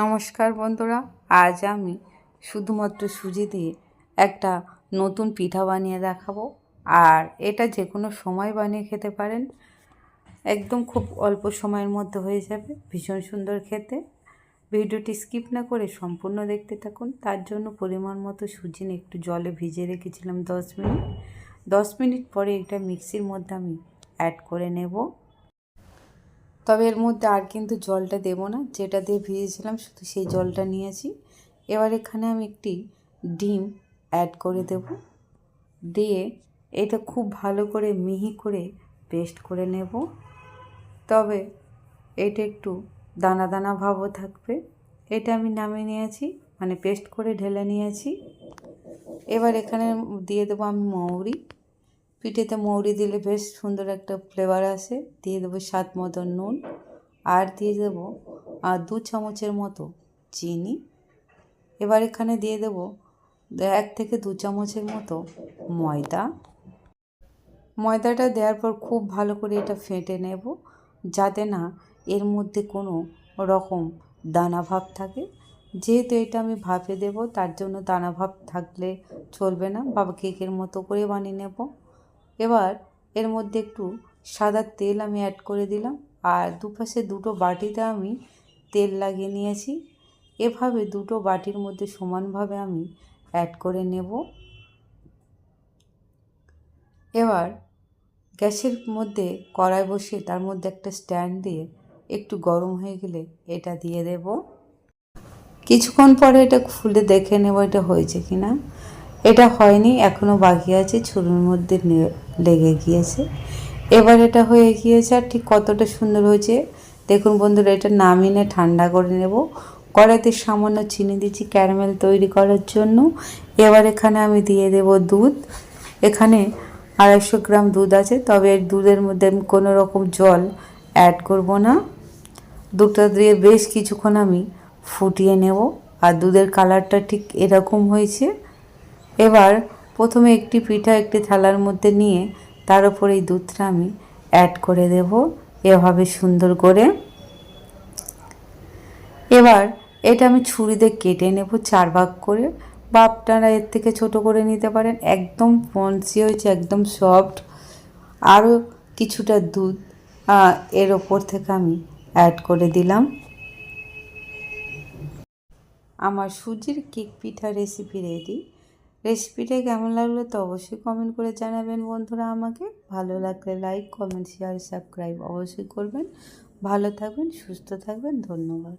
নমস্কার বন্ধুরা, আজ আমি শুধুমাত্র সুজি দিয়ে একটা নতুন পিঠা বানিয়ে দেখাবো। আর এটা যে কোনো সময় বানিয়ে খেতে পারেন। একদম খুব অল্প সময়ের মধ্যে হয়ে যাবে, ভীষণ সুন্দর খেতে। ভিডিওটি স্কিপ না করে সম্পূর্ণ দেখতে থাকুন। তার জন্য পরিমাণ মতো সুজি একটু জলে ভিজিয়ে রেখেছিলাম দশ মিনিট। দশ মিনিট পরে এটা মিক্সির মধ্যে আমি অ্যাড করে নেব। তবে এর মধ্যে আর কিন্তু জলটা দেবো না, যেটা দিয়ে ভিজেছিলাম শুধু সেই জলটা নিয়েছি। এবার এখানে আমি একটি ডিম অ্যাড করে দেব। দিয়ে এটা খুব ভালো করে মিহি করে পেস্ট করে নেব। তবে এটা একটু দানা দানা ভাবও থাকবে। এটা আমি নামিয়ে নিয়েছি মানে পেস্ট করে ঢেলে নিয়েছি। এবার এখানে দিয়ে দেবো আমি মৌরি। পিঠেতে মৌরি দিলে বেশ সুন্দর একটা ফ্লেভার আসে। দিয়ে দেবো স্বাদ মতো নুন। আর দিয়ে দেবো আর দু চামচের মতো চিনি। এবার এখানে দিয়ে দেবো এক থেকে দু চামচের মতো ময়দা। ময়দাটা দেওয়ার পর খুব ভালো করে এটা ফেটে নেব, যাতে না এর মধ্যে কোনো রকম দানা ভাব থাকে। যেহেতু এটা আমি ভাপে দেব, তার জন্য দানা ভাব থাকলে চলবে না। বাবা কেকের মতো করে বানিয়ে নেব। এবার এর মধ্যে একটু সাদা তেল আমি অ্যাড করে দিলাম। আর দুপাশে দুটো বাটিতে আমি তেল লাগিয়ে নিয়েছি। এভাবে দুটো বাটির মধ্যে সমানভাবে আমি অ্যাড করে নেব। এবার গ্যাসের মধ্যে কড়াই বসিয়ে তার মধ্যে একটা স্ট্যান্ড দিয়ে একটু গরম হয়ে গেলে এটা দিয়ে দেব। কিছুক্ষণ পরে এটা খুলে দেখে নেব এটা হয়েছে কি না এটা হয়নি এখনও বাকি আছে ছুরির মধ্যে লেগে গিয়েছে। এবার এটা হয়ে গিয়েছে আর ঠিক কতটা সুন্দর হয়েছে, দেখুন বন্ধুরা, এটা নামিনে ঠান্ডা করে নেব। কড়াইতে সামান্য চিনি দিচ্ছি ক্যারামেল তৈরি করার জন্য। এবার এখানে আমি দিয়ে দেব দুধ। এখানে আড়াইশো গ্রাম দুধ আছে, তবে দুধের মধ্যে আমি কোনো রকম জল অ্যাড করব না। দুধটা দিয়ে বেশ কিছুক্ষণ আমি ফুটিয়ে নেব, আর দুধের কালারটা ঠিক এরকম হয়েছে। এবার প্রথমে একটি পিঠা একটি থালার মধ্যে নিয়ে তার উপরে এই দুধটা আমি অ্যাড করে দেব এভাবে সুন্দর করে। এবার এটা আমি ছুরিতে কেটে নেব চার ভাগ করে। বা আপনারা এর থেকে ছোট করে নিতে পারেন, একদম ফন্সি হয়েছে, একদম সফট আরও কিছুটা দুধ এর ওপর থেকে আমি অ্যাড করে দিলাম। আমার সুজির কেক পিঠা রেসিপি রেডি রেসিপিটা কেমন লাগল তো অবশ্যই কমেন্ট করে জানাবেন। বন্ধুরা, আমাকে ভালো লাগলে লাইক কমেন্ট শেয়ার সাবস্ক্রাইব অবশ্যই করবেন। ভালো থাকবেন, সুস্থ থাকবেন, ধন্যবাদ।